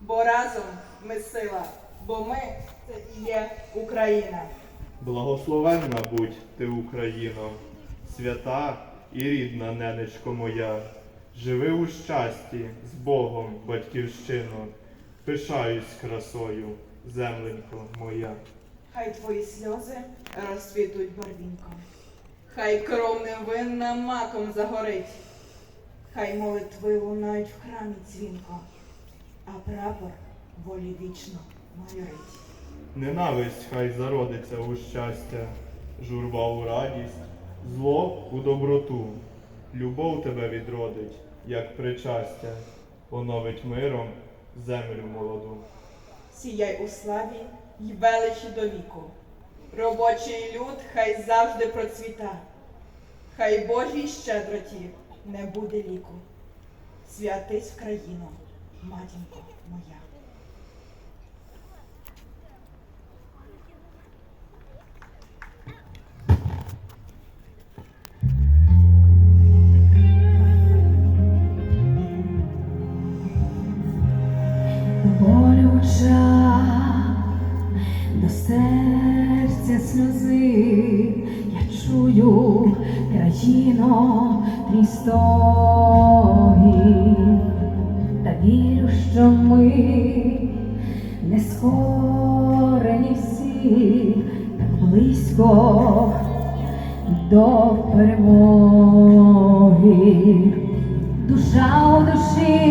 бо разом ми сила, бо ми це і є Україна. Благословенна будь ти, Україно, свята і рідна ненечко моя. Живи у щасті з Богом, батьківщино, пишаюсь красою, земленько моя. Хай твої сльози розцвітуть барвінком. Хай кров невинна маком загорить. Хай молитви лунають в храмі дзвінко, а прапор волі вічно майорить. Ненависть хай зародиться у щастя, журба у радість, зло у доброту. Любов тебе відродить, як причастя, оновить миром землю молоду. Сіяй у славі й величі до віку. Робочий люд хай завжди процвіта. Хай Божій щедроті не буде ліку. Святись в країну, матінко моя. Болюча до серця сльози, я чую країно та вірю, що ми не скорені всі, так близько до перемоги, душа у душі.